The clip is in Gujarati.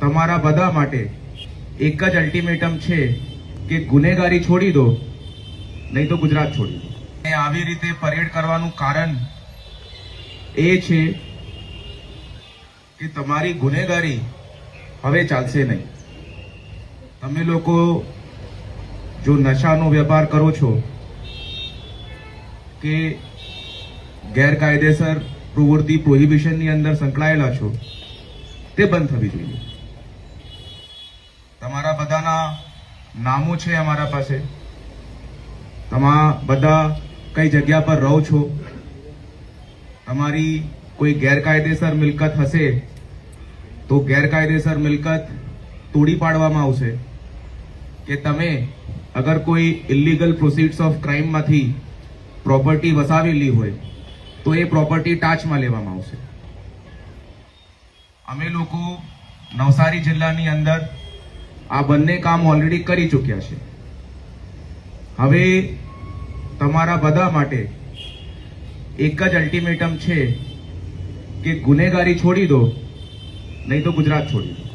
તમારા બધા માટે એક જ અલ્ટિમેટમ છે કે ગુનેગારી છોડી દો, નહીં તો ગુજરાત છોડી દો. અને આવી રીતે પરેડ કરવાનું કારણ એ છે કે તમારી ગુનેગારી હવે ચાલશે નહીં. તમે લોકો જો નશાનો વેપાર કરો છો કે ગેરકાયદેસર પ્રવૃત્તિ પ્રોહિબિશનની અંદર સંકળાયેલા છો, તે બંધ થવી જોઈએ. બધાના નામો છે અમારા પાસે. તમા બધા કઈ જગ્યા પર રહો છો? તમારી કોઈ ગેરકાયદેસર મિલકત હશે? તો ગેરકાયદેસર મિલકત તોડી પાડવામાં આવશે. કે તમે અગર કોઈ ઇલીગલ પ્રોસીડ્સ ઓફ ક્રાઇમમાંથી પ્રોપર્ટી વસાવેલી હોય, તો એ પ્રોપર્ટી ટાચમાં લેવામાં આવશે. અમે લોકો નવસારી જિલ્લાની અંદર આ બંને કામ ઓલરેડી કરી ચૂક્યા છે. હવે તમારા બધા માટે એક જ અલ્ટિમેટમ છે કે ગુનેગારી છોડી દો, નહીં તો ગુજરાત છોડી દો.